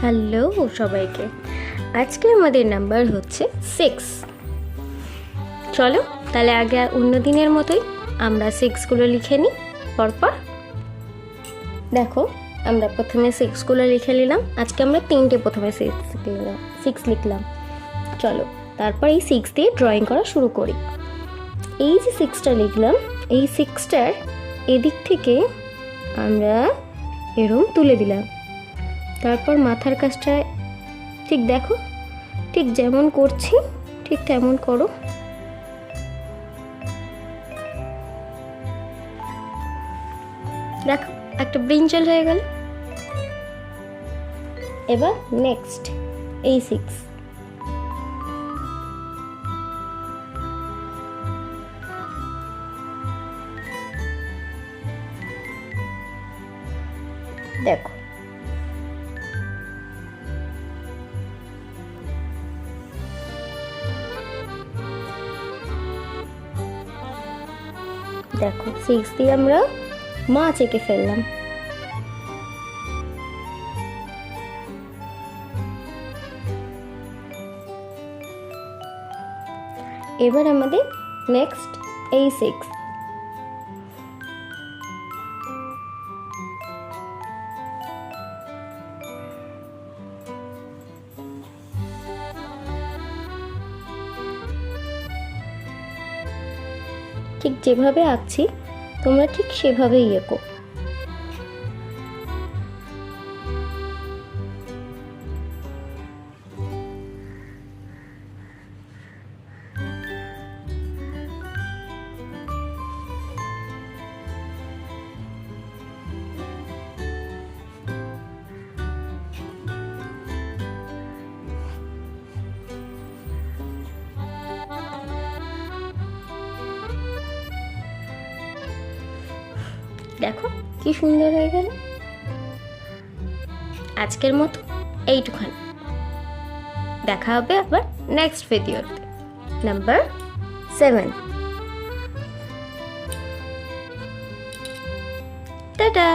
Hello সবাইকে। আজকে আমাদের নাম্বার হচ্ছে সিক্স চলো, তাহলে আগে অন্য দিনের মতোই আমরা সিক্সগুলো লিখে নিই, পরপর। দেখো, আমরা প্রথমে সিক্সগুলো লিখে নিলাম, আজকে আমরা তিনটে প্রথমে সিক্স লিখলাম সিক্স লিখলাম। চলো, তারপর এই সিক্স দিয়ে ড্রয়িং করা শুরু করি। এই যে সিক্সটা লিখলাম, এই সিক্সটার এদিক থেকে আমরা এরম তুলে দিলাম। তারপর মাথার কাজটা ঠিক দেখো, ঠিক যেমন করছি, ঠিক তেমন করো। দেখো, একটা ব্রিঞ্জল হয়ে গেল। এবার নেক্সট এই সিক্স দেখো দেখো সিক্স দিয়ে আমরা মাছ এঁকে ফেললাম। এবার আমাদের নেক্সট এই সিক্স ঠিক যেভাবে আঁকছি তোমরা ঠিক সেভাবেই এঁকো। দেখো, কি সুন্দর হয়ে গেল। আজকের মতো এইটুখানি। দেখা হবে আবার নেক্সট ভিডিওতে নাম্বার সেভেন টাটা।